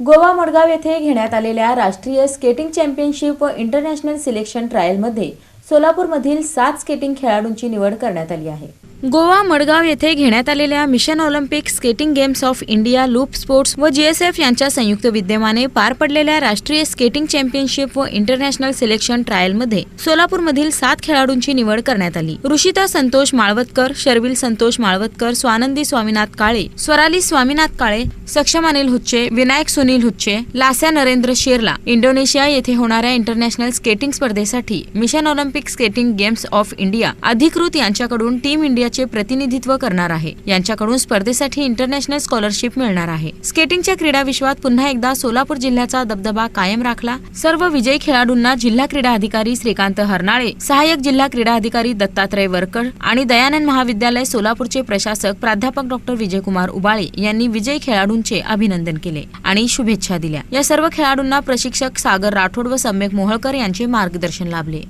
गोवा मडगाव येथे घेण्यात आलेल्या राष्ट्रीय स्केटिंग चॅम्पियनशिप व इंटरनॅशनल सिलेक्शन ट्रायलमध्ये सोलापूरमधील सात स्केटिंग खेळाडूंची निवड करण्यात आली आहे. गोवा मडगाव येथे घेण्यात आलेल्या mission Olympic skating games of India loop sports व जीएसएफ यांच्या संयुक्त विद्यमाने पार पडलेल्या राष्ट्रीय स्केटिंग चॅम्पियनशिप व इंटरनॅशनल सिलेक्शन ट्रायलमध्ये सोलापूरमधील सात खेळाडूंची निवड करण्यात आली. ऋषिता संतोष माळवतकर शर्विल संतोष माळवतकर स्वानंदी स्वामीनाथ काळे स्वराली स्वामीनाथ काळे सक्षम अनिल हुच्चे विनायक सुनील हुच्चे लास्या नरेंद्र शेरला. इंडोनेशिया येथे होणाऱ्या इंटरनॅशनल स्केटिंग स्पर्धेसाठी mission Olympic skating games of India अधिकृत यांच्याकडून टीम इंडिया इंडियाचे प्रतिनिधित्व करणार आहे. यांच्याकडून स्पर्धेसाठी इंटरनॅशनल स्कॉलरशिप मिळणार आहे. स्केटिंगच्या क्रीडा विश्वात पुन्हा एकदा सोलापूर जिल्ह्याचा दबदबा कायम राखला. सर्व विजयी खेळाडूंना जिल्हा क्रीडा अधिकारी श्रीकांत हरनाळे सहाय्यक जिल्हा क्रीडा अधिकारी दत्तात्रय वरकर आणि दयानंद महाविद्यालय सोलापूरचे प्रशासक प्राध्यापक डॉक्टर विजयकुमार उबाळे यांनी विजयी खेळाडूंचे अभिनंदन केले आणि शुभेच्छा दिल्या. या सर्व खेळाडूंना प्रशिक्षक सागर राठोड व सम्यक मोहळकर यांचे मार्गदर्शन लाभले.